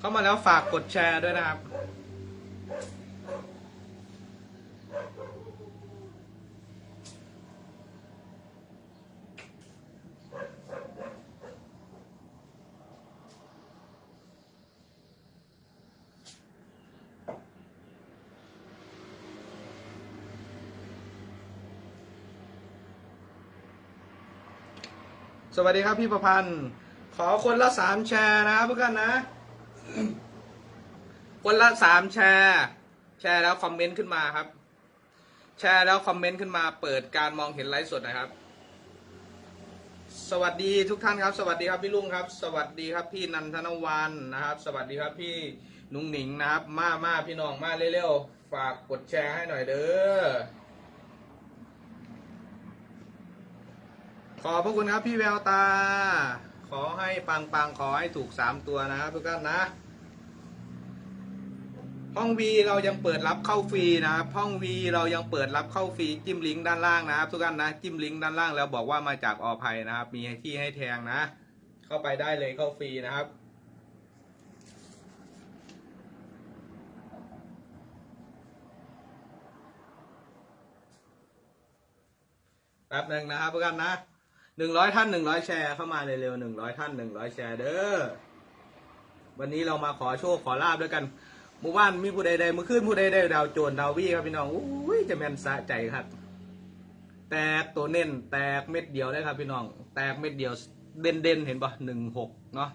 เข้ามาแล้วฝากกดแชร์ด้วยนะครับ สวัสดีครับพี่ประพันธ์ ขอคนละสามแชร์นะครับเพื่อนนะ คนละสามแชร์แชร์แล้วคอมเมนต์ขึ้นมาครับ แชร์แล้วคอมเมนต์ขึ้นมา เปิดการมองเห็นไลฟ์สดนะครับ สวัสดีทุกท่านครับ สวัสดีครับพี่ลุงครับ สวัสดีครับพี่นันทนวันนะครับ สวัสดีครับพี่นุ้งหนิงนะครับ มามาพี่น้องมาเร็วๆฝากกดแชร์ให้หน่อยเด้อขอบพระคุณครับพี่แววตา ขอให้ปังปังๆขอให้ถูกสามตัวนะครับทุกท่านนะ ห้องวีเรายังเปิดรับเข้าฟรีนะครับ ห้องวีเรายังเปิดรับเข้าฟรีจิ้มลิงก์ด้านล่างนะครับ ทุกท่านนะจิ้มลิงก์ด้านล่างแล้วบอกว่ามาจากอภัยนะครับ มีที่ให้แทงนะ เข้าไปได้เลยเข้าฟรีนะครับแป๊บหนึ่งนะครับทุกท่านนะหนึ่งร้อยท่านหนึ่งร้อยแชร์เข้ามาเร็วๆหนึ่งร้อยท่านหนึ่งร้อยแชร์เด้อวันนี้เรามาขอโชคขอลาบด้วยกัน หมู่บ้านมีผู้ใดใดเมื่อคืนผู้ใดใดดาวโจรดาววี่ครับพี่น้องอุ้ยจะแมนสะใจครับ แตกตัวเน้นแตกเม็ดเดียวเลยครับพี่น้อง แตกเม็ดเดียวเด่นเด่นเห็นปะหนึ่งหกเนาะ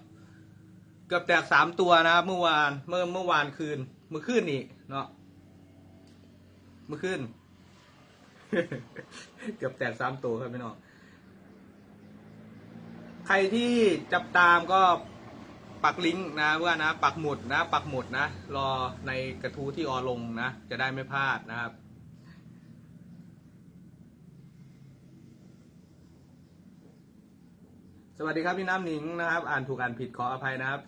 เกือบแตกสามตัวนะครับเมื่อวานเมื่อเมื่อวานคืน เมื่อคืนนี่เนาะเมื่อคืนเกือบแตกสามตัวครับพี่น้อง ใครที่จับตามก็ ปักลิงก์นะเพื่อนนะปักหมุดนะปักหมุดนะ รอในกระทู้ที่ออลงนะ จะได้ไม่พลาดนะครับสวัสดีครับพี่น้ำหนิงนะครับ อ่านถูกอ่านผิดขออภัยนะครับ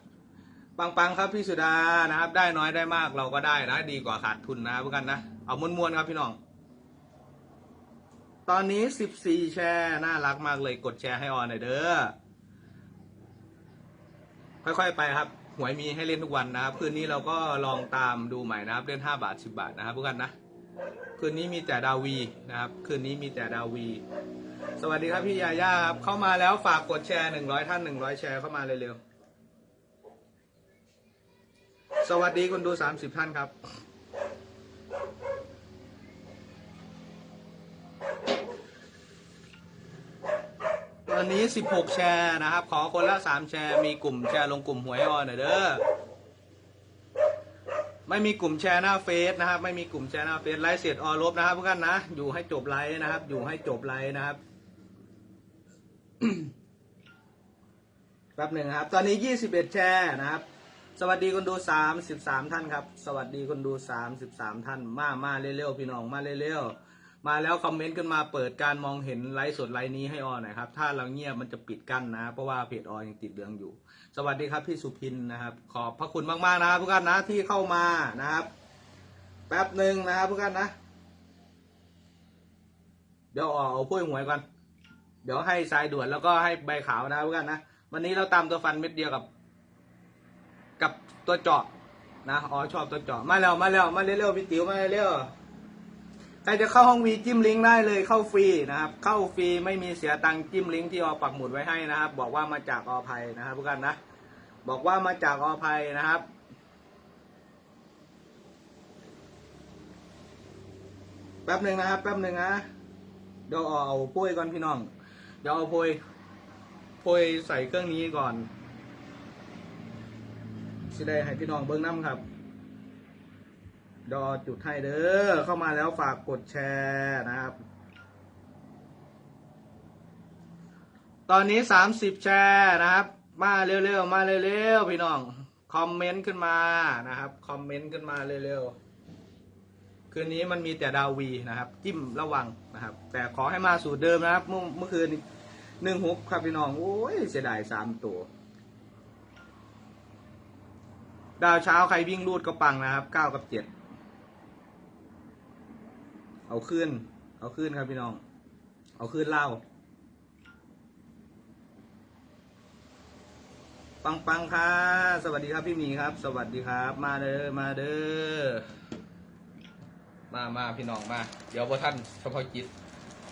ปังปังๆครับพี่สุดานะครับ ได้น้อยได้มากเราก็ได้นะ ดีกว่าขาดทุนนะเพื่อนกันนะ เอามวนๆครับพี่น้อง ตอนนี้ 14 แชร์น่ารักมากเลยกดแชร์ให้ออนหน่อยเด้อ ค่อยๆไปครับหวยมีให้เล่นทุกวันนะครับ คืนนี้เราก็ลองตามดูใหม่นะครับ เล่น 5 บาท 10 บาทนะครับพวกกันนะ คืนนี้มีแต่ดาวีนะครับ คืนนี้มีแต่ดาวี สวัสดีครับพี่ยาย่าครับ เข้ามาแล้วฝากกดแชร์ 100 ท่าน 100 แชร์เข้ามาเร็วๆ สวัสดีคนดู 30 ท่านครับ ตอนนี้ 16 แชร์นะครับ ขอคนละ 3 แชร์ มีกลุ่มแชร์ลงกลุ่มหวยออนหน่อยเด้อ ไม่มีกลุ่มแชร์หน้าเฟซนะครับ ไม่มีกลุ่มแชร์หน้าเฟซไลฟ์เสร็จออลบนะครับเพื่อนนะ อยู่ให้จบไลฟ์นะครับ อยู่ให้จบไลฟ์นะครับแป๊บหนึ่งครับ ตอนนี้ 21 แชร์นะครับ สวัสดีคนดู 33 ท่านครับ สวัสดีคนดู 33 ท่าน มา มาเร็วๆพี่น้อง มาเร็วๆ มาแล้วคอมเมนต์ขึ้นมาเปิดการมองเห็นไลฟ์สดไลฟ์นี้ให้ออหน่อยครับ ถ้าเราเงียบมันจะปิดกั้นนะ เพราะว่าเพจออยังติดเรื่องอยู่ สวัสดีครับพี่สุพินนะครับ ขอบพระคุณมากๆนะครับทุกท่านนะที่เข้ามานะครับ แป๊บหนึ่งนะครับทุกท่านนะ เดี๋ยวออกเอาพุ้ยหวยก่อนเดี๋ยวให้สายด่วนแล้วก็ให้ใบขาวนะทุกท่านนะวันนี้เราตามตัวฟันเม็ดเดียวกับ กับตัวเจาะนะอ๋อชอบตัวเจาะมาแล้วมาแล้วมาเร็วๆพี่ติ๋วมาเร็วๆ รจะเข้าห้องวีจิ้มลิงก์ได้เลยเข้าฟรีนะครับ เข้าฟรีไม่มีเสียตังค์จิ้มลิงก์ที่ออปักหมุดไว้ให้นะครับ บอกว่ามาจากออภัยนะครับทุกท่านนะ บอกว่ามาจากออภัยนะครับแป๊บหนึ่งนะครับแป๊บหนึ่งนะเดี๋ยวเอาพุ้ยก่อนพี่น้อง เดี๋ยวเอาพุ้ยพุ้ยใส่เครื่องนี้ก่อนสิได้ให้พี่น้องเบิ้งน้ำครับ ดอจุดให้เด้อเข้ามาแล้วฝากกดแชร์นะครับ ตอนนี้สามสิบแชร์นะครับ มาเร็วๆมาเร็วๆพี่น้องคอมเมนต์ขึ้นมานะครับคอมเมนต์ขึ้นมาเร็วๆคืนนี้มันมีแต่ดาวีนะครับ จิ้มระวังนะครับ แต่ขอให้มาสูตรเดิมนะครับ เมื่อเมื่อคืนหนึ่งหกครับพี่น้องโอ้ยเสียดายสามตัวดาวเช้าใครวิ่งรูดก็ปังนะครับเก้ากับเจ็ด เอาขึ้น เอาขึ้นครับพี่น้อง เอาขึ้นเล่า ปังปังค่ะ สวัสดีครับพี่หมีครับ สวัสดีครับ มาเด้อ มาเด้อ มามาพี่น้องมา เดี๋ยวพวกท่านเฉพาะกิจ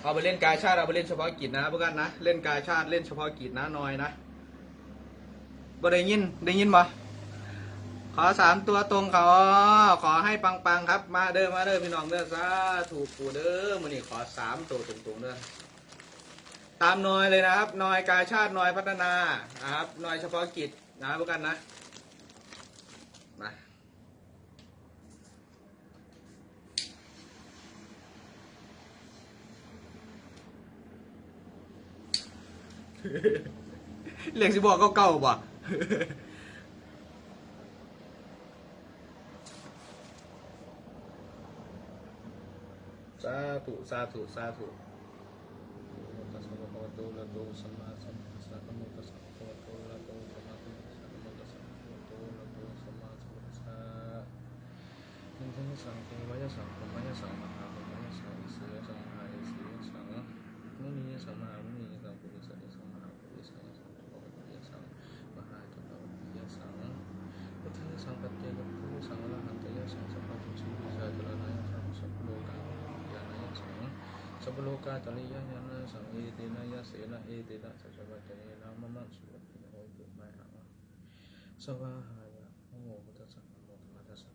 เอาไปเล่นกายชาติเอาไปเล่นเฉพาะกิจนะพวกกันนะ เล่นกายชาติเล่นเฉพาะกิจนะน่อยนะบ่ได้ยิน ได้ยินบ่ ขอสามตัวตรงขอ ขอให้ปังปังครับ มาเด้อมาเด้อพี่น้องเด้อสาถูกปูเด้อมื้อนี้ขอสามตัวตรงๆเด้อตามนอยเลยนะครับนอยกาชาตินอยพัฒนานะครับนอยเฉพาะกิจนะครับพวกกันนะมาเรียกสิบอกเก่าๆบ่าธุสาธุสาธุตัสสะภะคะวะโตอะระหะโตสัมมาสัมพุทธัสสะนะโมตัสสะภะคะวะโตอะระหะโตสัมมาสัมพุทธัสสะนะโมตัสสะภะคะวะโตอะระหะโตสัมมาสัมพุทธัสสะนันทยสังเทวายสังพมายสังมหาพมายสังอิสยสังมหาอิสยสังมุนียสังมหามุนียสังปุริสัยสังมหาปุริสัยสังทุกขวัฏยสังมหาทุกขวัฏยสังพุทธยสังปัจเจกพุทธสังอรหันตยสังสัพพะทุชิวิชาจรณยสังสัพพโลกาญาณยสัง สัพโลกาตริยญาณสังเอเตนะยะเสนะเอเตนะสัจจวัตเตนะมะมะสุวัติโหตุมะหังสวาหายะโมพุทธัสสะนะโมธัมมัสสะ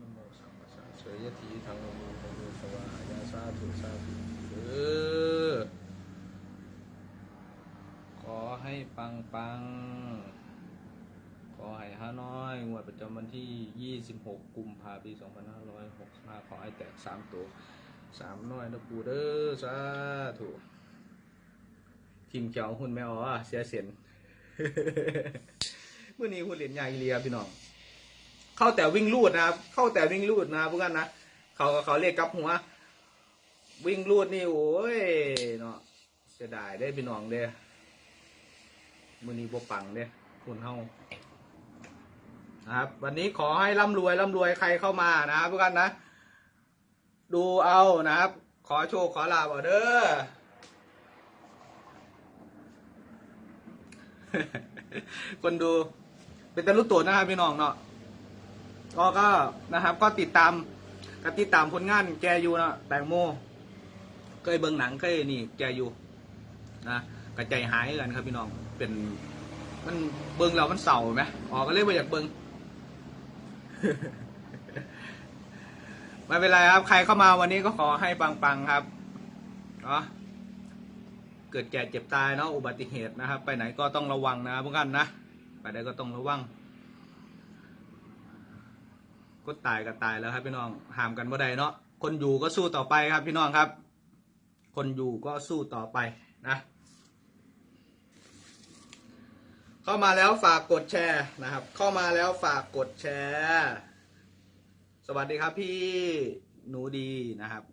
นะโมสัมมาสัมพุทธะเสยทีทางโมโมโมสวาหายะสาธุสาธุเออขอให้ปังปังขอให้ฮาน้อยงวดประจำวันที่ 26 กุมภาพันธ์ปี 2565 ขอให้แตกสามตัว สามน้อยนะปูเด้อสาธุทีมเจ้าหุ่นแม่อ๋อเสียเสียนเมื่อนี้หุ่นเหรียญใหญ่เรียพี่น้อง เข้าแต่วิ่งลูดนะครับ เข้าแต่วิ่งลูดนะพวกกันนะเขาเขาเรียกกลับหัว วิ่งลูดนี่โอ้ยเนาะเสียดายได้พี่น้องเด้อมื่อนี้บปังเด้อคุณเฮานะครับ วันนี้ขอให้ร่ำรวยร่ำรวยใครเข้ามานะครับพวกกันนะ ดูเอานะครับ ขอโชคขอลาบอเด้อคนดู เป็นตะลุตัวนะครับพี่น้องเนาะก็ก็นะครับ ก็ติดตามก็ติดตามผลงานแกอยู่เนาะแตงโมเคยเบิ่งหนังเคยนี่แกอยู่นะกระใจหายกันครับพี่น้องเป็นมันเบิ่งแล้วมันเศร้าไหมอ๋อก็เลยบ่อยากเบิ่ง ไม่เป็นไรครับ ใครเข้ามาวันนี้ก็ขอให้ปังๆครับเนาะเกิดแก่เจ็บตายเนาะอุบัติเหตุนะครับ ไปไหนก็ต้องระวังนะพวกกันนะไปไหนก็ต้องระวังก็ตายก็ตายแล้วครับพี่น้องห้ามกันบ่ได้เนาะคนอยู่ก็สู้ต่อไปครับพี่น้องครับ คนอยู่ก็สู้ต่อไปนะเข้ามาแล้วฝากกดแชร์นะครับ เข้ามาแล้วฝากกดแชร์ สวัสดีครับพี่หนูดีนะครับ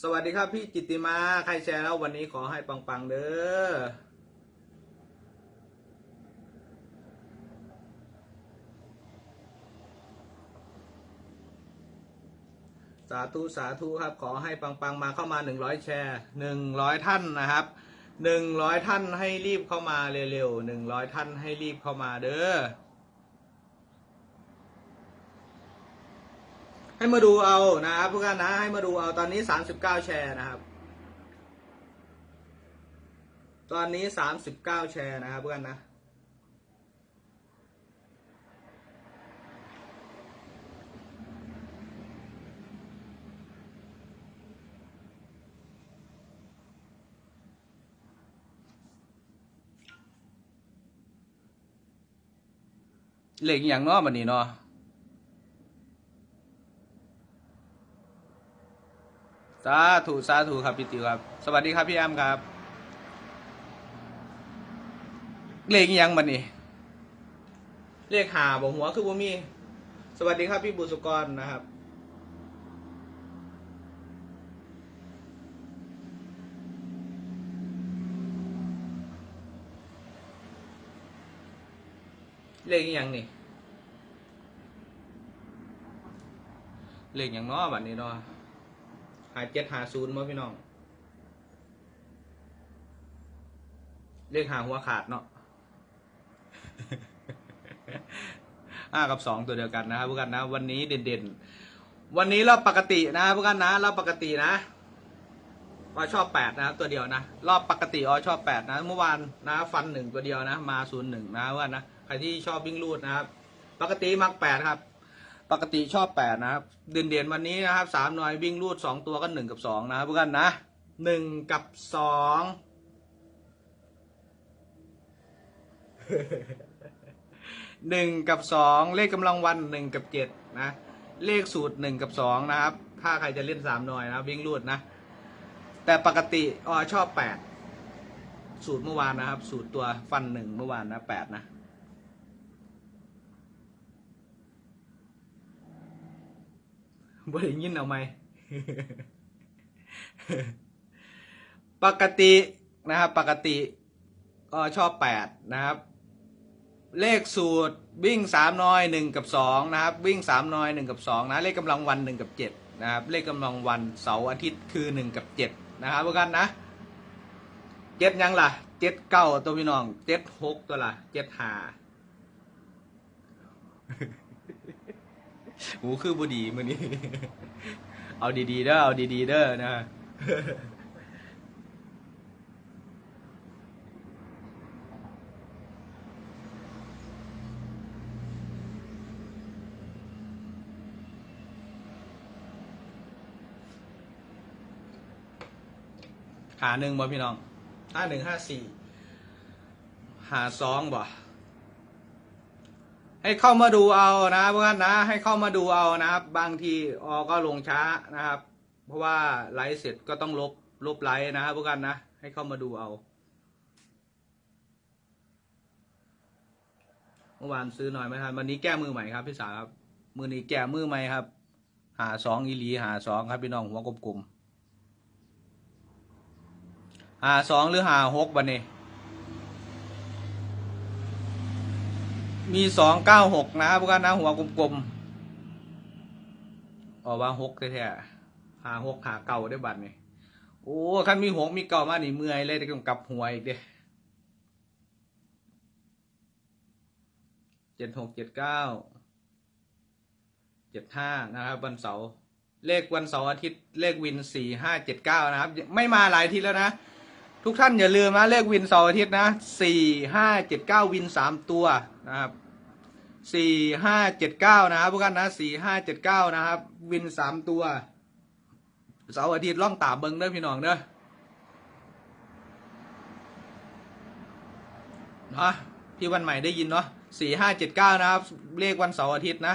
สวัสดีครับพี่จิตติมาใครแชร์แล้ววันนี้ขอให้ปังๆเด้อสาธุ สาธุครับ ขอให้ปังๆมาเข้ามาหนึ่งร้อยแชร์หนึ่งร้อยท่านนะครับหนึ่งร้อยท่านให้รีบเข้ามาเร็วๆหนึ่งร้อยท่านให้รีบเข้ามาเด้อ ให้มาดูเอานะครับพวกกันนะ ให้มาดูเอาตอนนี้สามสิบเก้าแชร์นะครับ ตอนนี้สามสิบเก้าแชร์นะครับพวกกันนะเหล็กอย่างเนาะบันนี้เนาะ สาธุสาธุครับพี่ติวครับ สวัสดีครับพี่แอมครับ เลขยังบันนี้เลขหาบอกหัวคือบ่มี สวัสดีครับพี่บุษกรนะครับเลขยังนี่เลขย่างเนาะบัดนี้เนาะ หาเจ็ดหาศูนย์มาพี่น้อง เลขหาหัวขาดเนาะห้ากับสองตัวเดียวกันนะครับพวกกันนะ วันนี้เด่นๆ วันนี้รอบปกตินะพวกกันนะรอบปกตินะออชอบแปดนะตัวเดียวนะรอบปกติออชอบแปดนะ เมื่อวานนะฟันหนึ่งตัวเดียวนะ มาศูนย์หนึ่งนะว่านะใครที่ชอบวิ่งรูดนะครับ ปกติมักแปดครับ ปกติชอบแปดนะครับเด่นเด่นๆวันนี้นะครับสามหน่อยวิ่งรูดสองตัวก็หนึ่งกับสองนะครับพวกกันนะหนึ่งกับสองหนึ่งกับสองเลขกำลังวันหนึ่งกับเจ็ดนะ เลขสูตรหนึ่งกับสองนะครับ ถ้าใครจะเล่นสามหน่อยนะวิ่งรูดนะ แต่ปกติอ๋อชอบแปดสูตรเมื่อวานนะครับ สูตรตัวฟันหนึ่งเมื่อวานนะแปดนะ บ่ได้ยินเอาไหมปกตินะครับ ปกติก็ชอบแปดนะครับ เลขสูตรวิ่งสามน้อยหนึ่งกับสองนะครับ วิ่งสามน้อยหนึ่งกับสองนะ เลขกำลังวันหนึ่งกับเจ็ดนะครับ เลขกำลังวันเสาร์อาทิตย์คือหนึ่งกับเจ็ดนะครับพวกกันนะเจ็ดยังล่ะเจ็ดเก้าตัวพี่น้องเจ็ดหกตัวล่ะเจ็ดห้า หูคือบุดีมือนี้ เอาดีๆเด้อเอาดีๆเด้อนะหาหนึ่งบ่พี่น้องห้าหนึ่งห้าสี่หาสองบ่ ให้เข้ามาดูเอานะเพื่อนนะให้เข้ามาดูเอานะครับ บางทีออก็ลงช้านะครับ เพราะว่าไลฟ์เสร็จก็ต้องลบลบไลฟ์นะครับเพื่อนนะ ให้เข้ามาดูเอาเมื่อวานซื้อหน่อยไหมครับวันนี้แก้มือใหม่ครับพี่สาวครับ มือนี้แก้มือใหม่ครับ หาสองอีลีหาสองครับพี่น้องหัวกลมๆหาสองหรือหาหกบันนี้ มีสองเก้าหกนะพวกกันนะหัวกลมๆออกว่าหกแท้ๆหาหกหาเก่าได้บัตรนี่โอ้คันมีหกมีเก่ามาหนีเมื่อยเลยแต่กลับหัวอีกเด้เจ็ดหกเจ็ดเก้าเจ็ดห้านะครับวันเสาร์เลขวันเสาร์อาทิตย์เลขวินสี่ห้าเจ็ดเก้านะครับ ไม่มาหลายทีแล้วนะ ทุกท่านอย่าลืมนะเลขวินเสาร์อาทิตย์นะสี่ห้าเจ็ดเก้าวินสามตัวนะครับสี่ห้าเจ็ดเก้านะครับพวกกันนะสี่ห้าเจ็ดเก้านะครับ วินสามตัวเสาร์อาทิตย์ล่องตาเบิงเด้อพี่น้องเด้อเนะพี่วันใหม่ได้ยินเนาะสี่ห้าเจ็ดเก้านะครับเลขวันเสาร์อาทิตย์นะ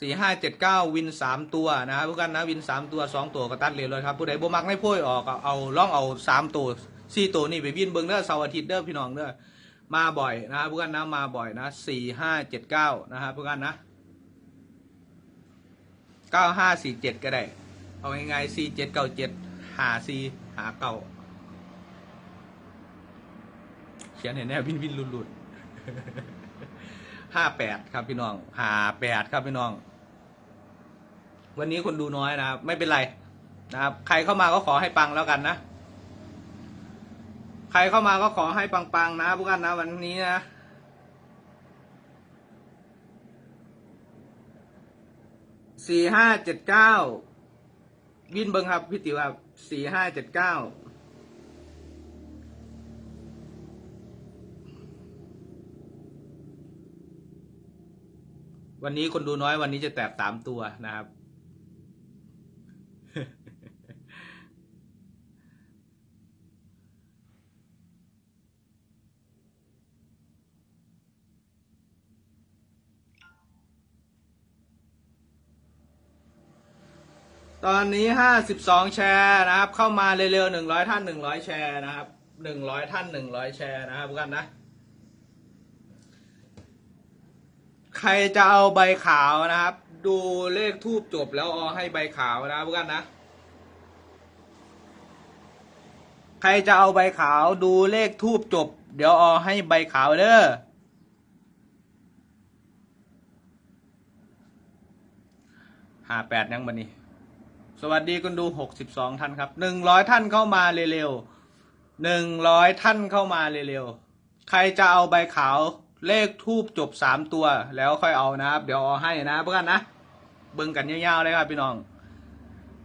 สี่ห้าเจ็ดเก้าวินสามตัวนะครับพวกกันนะวินสามตัวสองตัวก็ตัดเลยเลยครับผู้ใดบ่มักไม่พูดออกเอาล่องเอาสามตัว สี่ตัวนี่ไปวินเบิงเด้อเสาร์อาทิตย์เด้อพี่น้องเด้อมาบ่อยนะครับพวกกันนะมาบ่อยนะสี่ห้าเจ็ดเก้านะครับพวกกันนะเก้าห้าสี่เจ็ดก็ได้ เอาง่ายๆสี่เจ็ดเก้าเจ็ดหาสี่หาเก้าเขียนเห็นแน่วินวินหลุดหลุดห้าแปดครับพี่น้องห้าแปดครับพี่น้อง วันนี้คนดูน้อยนะครับ ไม่เป็นไรนะครับ ใครเข้ามาก็ขอให้ปังแล้วกันนะ รเข้ามาก็ขอให้ปังๆนะพวกกันนะวันนี้นะสี่ห้าเจ็ดเก้าวินเบิงครับพี่ติ๋วครับสี่ห้าเจ็ดเก้าวันนี้คนดูน้อยวันนี้จะแตกสามตัวนะครับ ตอนนี้ห้าสิบสองแชร์นะครับ เข้ามาเร็วๆหนึ่งร้อยท่านหนึ่งร้อยแชร์นะครับหนึ่งร้อยท่านหนึ่งร้อยแชร์นะครับพวกกันนะ ใครจะเอาใบขาวนะครับ ดูเลขทูบจบแล้วเอาให้ใบขาวนะครับพวกกันนะ ใครจะเอาใบขาวดูเลขทูบจบ เดี๋ยวเอาให้ใบขาวเด้อห้าแปดยังบันนี้ สวัสดีคุณดูหกสิบสองท่านครับหนึ่งร้อยท่านเข้ามาเร็วๆหนึ่งร้อยท่านเข้ามาเร็วๆใครจะเอาใบขาวเลขทูบจบสามตัว แล้วค่อยเอานะครับ เดี๋ยวเอาให้นะเพื่อนนะ เบิ่งกันยาวๆเลยครับพี่น้อง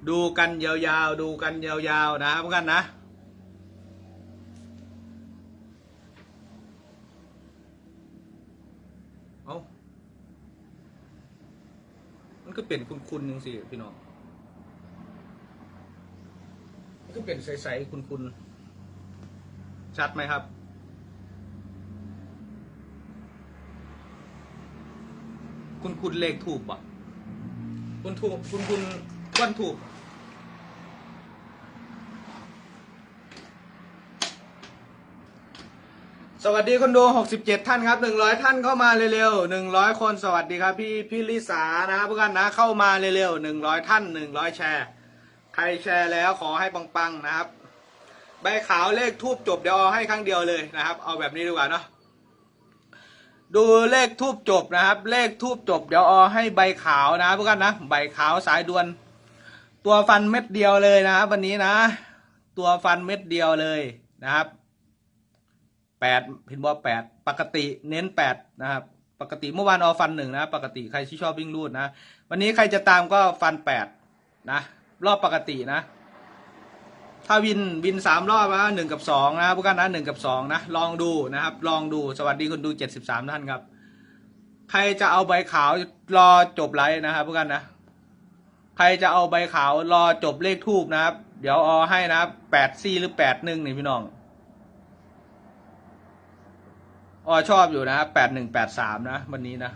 ดูกันยาวๆ ดูกันยาวๆนะครับเพื่อนนะเอามันก็เป็นคุณๆยังสิพี่น้อง มันก็เป็นใสๆคุณๆชัดไหมครับ คุณคุณเลขถูกป่ะคุณถูกคุณคุณก้อนถูก สวัสดีคนดู67ท่านครับ100ท่านเข้ามาเร็วๆ100คนสวัสดีครับ พี่พี่ลิสานะครับพวกกันนะเข้ามาเร็วๆ100ท่าน100แชร์ ใครแชร์แล้วขอให้ปังๆนะครับ ใบขาวเลขทูบจบเดี๋ยวเอาให้ครั้งเดียวเลยนะครับ เอาแบบนี้ดีกว่าเนาะดูเลขทูบจบนะครับ เลขทูบจบเดี๋ยวเอาให้ใบขาวนะพวกกันนะใบขาวสายด่วน ตัวฟันเม็ดเดียวเลยนะครับวันนี้นะ ตัวฟันเม็ดเดียวเลยนะครับแปดพินบอแปดปกติเน้นแปดนะครับปกติเมื่อวานเอาฟันหนึ่งนะ ปกติใครที่ชอบวิ่งรูดนะ วันนี้ใครจะตามก็ฟันแปดนะ รอบปกตินะ ถ้าวินวินสามรอบนะหนึ่งกับสองนะพวกกันนะหนึ่งกับสองนะ ลองดูนะครับ ลองดูสวัสดีคนดูเจ็ดสิบสามท่านครับ ใครจะเอาใบขาวรอจบไลฟ์นะครับพวกกันนะ ใครจะเอาใบขาวรอจบเลขทูบนะครับ เดี๋ยวเอาให้นะครับแปดสี่หรือแปดหนึ่งนี่พี่น้องออชอบอยู่นะแปดหนึ่งแปดสามนะ วันนี้นะ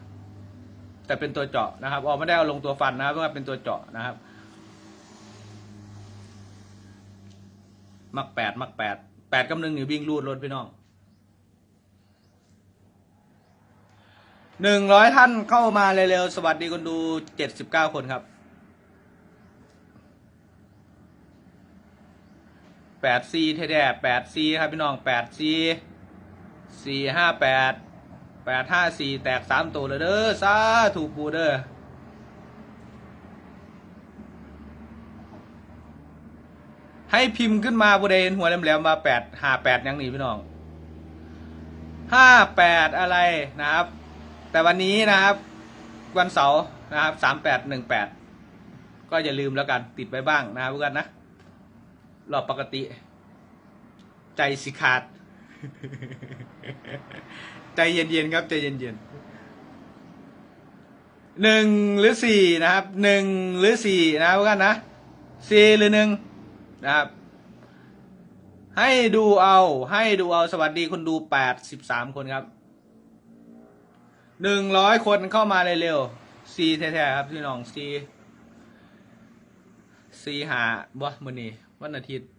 แต่เป็นตัวเจาะนะครับออไม่ได้เอาลงตัวฟันนะครับเพราะว่าเป็นตัวเจาะนะครับ มักแปดมักแปดแปดกำลังหนึ่งวิ่งรูดรถพี่น้องหนึ่งร้อยท่านเข้ามาเร็วๆ สวัสดีคนดูเจ็ดสิบเก้าคนครับแปดซีแท้ๆแปดซีครับพี่น้องแปดซีสี่ห้าแปดแปดห้าสี่แตกสามตัวเลยเด้อซาถูกปูเด้อ ให้พิมพ์ขึ้นมาบริเวณหัวแหลมๆมาแปดห้าแปดยังหนีพี่น้องห้าแปดอะไรนะครับ แต่วันนี้นะครับ วันเสาร์นะครับสามแปดหนึ่งแปดก็อย่าลืมแล้วกันติดไว้บ้างนะครับพวกกันนะรอบปกติ ใจสิขาด ใจเย็นๆครับ ใจเย็นๆหนึ่งหรือสี่นะครับหนึ่งหรือสี่นะครับพวกกันนะสี่หรือหนึ่ง นะครับ ให้ดูเอา ให้ดูเอา สวัสดีคนดูแปดสิบสามคนครับ หนึ่งร้อยคนเข้ามาเร็วๆซีแท้ๆครับพี่น้องซีซีหาบ่มือนี้วันอาทิตย์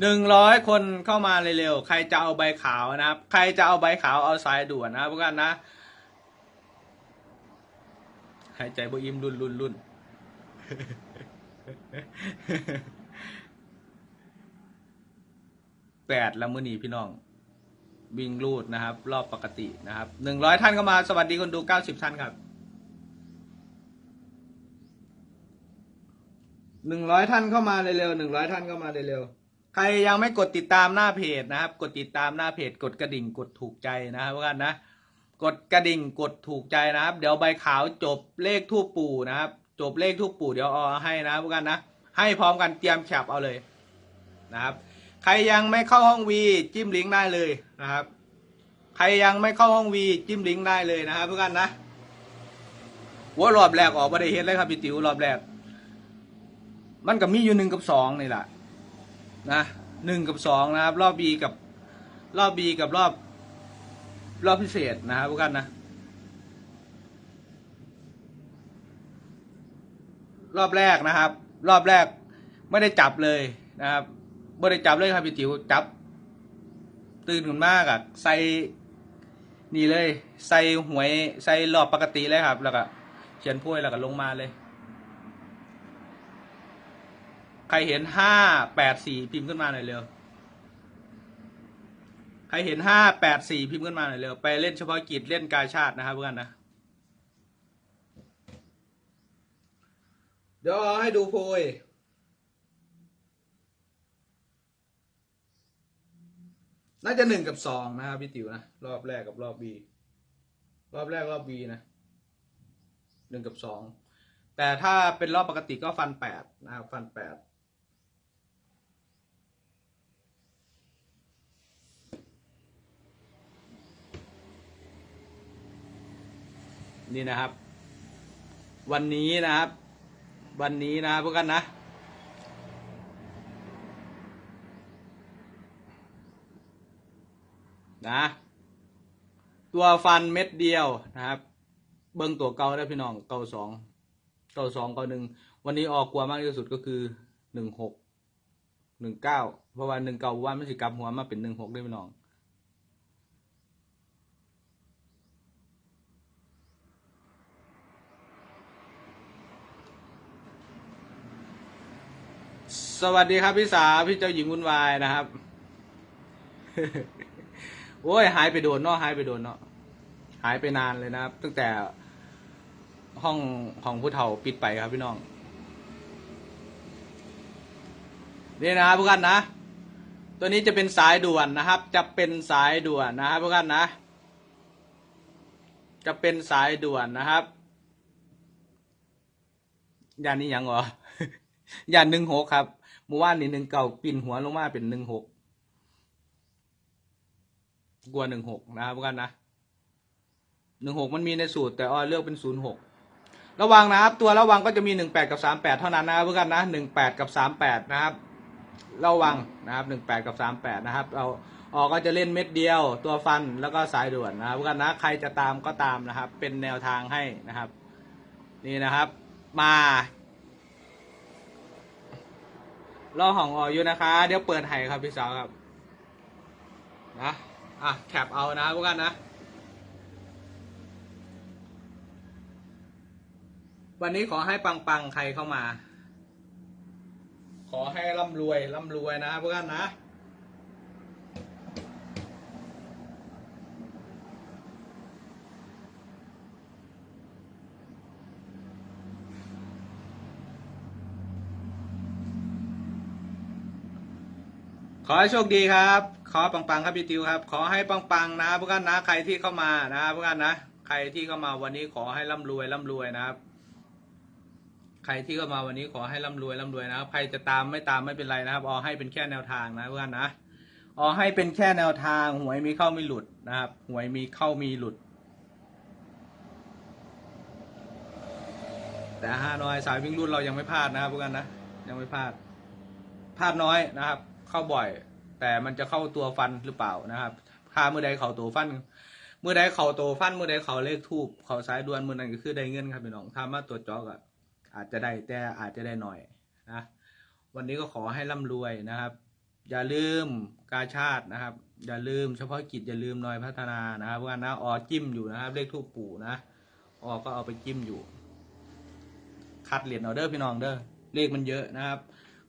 หนึ่งร้อยคนเข้ามาเร็วๆ ใครจะเอาใบขาวนะครับ ใครจะเอาใบขาวเอาสายด่วนนะพวกกันนะ หายใจบ่อิ่มรุนรุนรุน แปดละมือนีพี่น้องวิ่งรูดนะครับ รอบปกตินะครับหนึ่งร้อยท่านเข้ามาสวัสดีคนดูเก้าสิบท่านครับหนึ่งร้อยท่านเข้ามาเร็วๆหนึ่งร้อยท่านเข้ามาเร็วๆใครยังไม่กดติดตามหน้าเพจนะครับ กดติดตามหน้าเพจ กดกระดิ่งกดถูกใจนะครับพวกกันนะกดกระดิ่งกดถูกใจนะครับ เดี๋ยวใบขาวจบเลขทูปปู่นะครับ จบเลขทูปปู่เดี๋ยวเอให้นะพวกกันนะ ให้พร้อมกันเตรียมแคปเอาเลยนะครับ ใครยังไม่เข้าห้องวีจิ้มลิงก์ได้เลยนะครับ ใครยังไม่เข้าห้องวีจิ้มลิงก์ได้เลยนะครับพวกกันนะว่ารอบแรกออกมาได้เห็นเลยครับพี่ติ๋วรอบแรก มันกับมีอยู่หนึ่งกับสองนี่แหละนะหนึ่งกับสองนะครับ รอบบีกับรอบบีกับรอบ รอบพิเศษนะครับพวกกันนะ รอบแรกนะครับ รอบแรกไม่ได้จับเลยนะครับไม่ได้จับเลยครับพี่จิ๋วจับ ตื่นขึ้นมากอะใส่นี่เลย ใส่หวยใส่รอบปกติเลยครับ แล้วก็เขียนพ้วยแล้วก็ลงมาเลย ใครเห็นห้าแปดสี่พิมพ์ขึ้นมาหน่อยเร็วใครเห็นห้าแปดสี่พิมพ์ขึ้นมาหน่อยเร็วไปเล่นเฉพาะกิจเล่นกาชาตินะครับเพื่อนนะ เดี๋ยวให้ดูโพยน่าจะหนึ่งกับสองนะครับพี่ติ๋วนะ รอบแรกกับรอบบีรอบแรกรอบบีนะหนึ่งกับสองแต่ถ้าเป็นรอบปกติก็ฟันแปดนะครับฟันแปดนี่นะครับ วันนี้นะครับ วันนี้นะพวกกันนะ นะ ตัวฟันเม็ดเดียวนะครับ เบิ้งตัวเก่าได้พี่น้องเก่าสองเก่าสองเก่าหนึ่งวันนี้ออกกลัวมากที่สุดก็คือหนึ่งหกหนึ่งเก้าเพราะว่าหนึ่งเก่าวันไม่สิกลับหัวมาเป็นหนึ่งหกได้พี่น้อง สวัสดีครับพี่สาวพี่เจ้าหญิงวุ่นวายนะครับ โอ้ยหายไปโดนเนาะหายไปโดนเนาะหายไปนานเลยนะครับ ตั้งแต่ห้องของผู้เฒ่าปิดไปครับพี่น้องนี่นะครับพวกกันนะ ตัวนี้จะเป็นสายด่วนนะครับ จะเป็นสายด่วนนะครับพวกกันนะ จะเป็นสายด่วนนะครับยานนี้ยังเหรอยานหนึ่งหกครับ เมื่อวานนี้หนึ่งเก่าปิ่นหัวลงมาเป็นหนึ่งหกกลัวหนึ่งหกนะครับพวกกันนะหนึ่งหกมันมีในสูตรแต่อ้อเลือกเป็นศูนย์หกระวังนะครับ ตัวระวังก็จะมีหนึ่งแปดกับสามแปดเท่านั้นนะครับพวกกันนะหนึ่งแปดกับสามแปดนะครับระวังนะครับหนึ่งแปดกับสามแปดนะครับเราออกก็จะเล่นเม็ดเดียว ตัวฟันแล้วก็สายด่วนนะครับพวกกันนะใครจะตามก็ตามนะครับ เป็นแนวทางให้นะครับ นี่นะครับ มา รอห้องออกอยู่นะคะ เดี๋ยวเปิดให้ครับพี่สาวครับนะอะแคปเอานะพวกกันนะ วันนี้ขอให้ปังๆใครเข้ามา ขอให้ร่ำรวยร่ำรวยนะพวกกันนะ ขอให้โชคดีครับ ขอปังๆครับพี่ติวครับ ขอให้ปังๆนะพวกกันนะ ใครที่เข้ามานะพวกกันนะ ใครที่เข้ามาวันนี้ขอให้ร่ำรวยร่ำรวยนะครับ ใครที่เข้ามาวันนี้ขอให้ร่ำรวยร่ำรวยนะครับ ใครจะตามไม่ตามไม่เป็นไรนะครับเอให้เป็นแค่แนวทางนะพวกกันนะเอให้เป็นแค่แนวทาง หวยมีเข้ามีหลุดนะครับ หวยมีเข้ามีหลุด แต่ห้าน้อยสายวิ่งรุ่นเรายังไม่พลาดนะครับพวกกันนะ ยังไม่พลาด พลาดน้อยนะครับ เข้าบ่อย แต่มันจะเข้าตัวฟันหรือเปล่านะครับ ถ้าเมื่อใดเขาตัวฟัน เมื่อใดเขาตัวฟัน เมื่อใดเขาเลขทูบเขาสายดวนเมื่อนั้นก็คือได้เงินครับพี่น้องถ้ามาตัวจอกอะอาจจะได้แต่อาจจะได้หน่อยนะวันนี้ก็ขอให้ร่ำรวยนะครับ อย่าลืมกาชาตินะครับ อย่าลืมเฉพาะกิจอย่าลืมน้อยพัฒนานะครับว่านะออจิ้มอยู่นะครับ เลขทูบปู่นะออก็เอาไปจิ้มอยู่คัดเหรียญเอาเด้อพี่น้องเด้อเลขมันเยอะนะครับ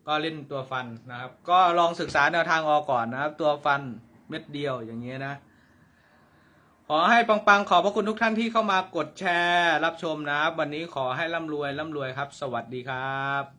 ก็เล่นตัวฟันนะครับ ก็ลองศึกษาแนวทางออกก่อนนะครับ ตัวฟันเม็ดเดียวอย่างเงี้ยนะ ขอให้ปังๆ ขอบพระคุณทุกท่านที่เข้ามากดแชร์ รับชมนะครับ วันนี้ขอให้ร่ำรวยร่ำรวยครับ สวัสดีครับ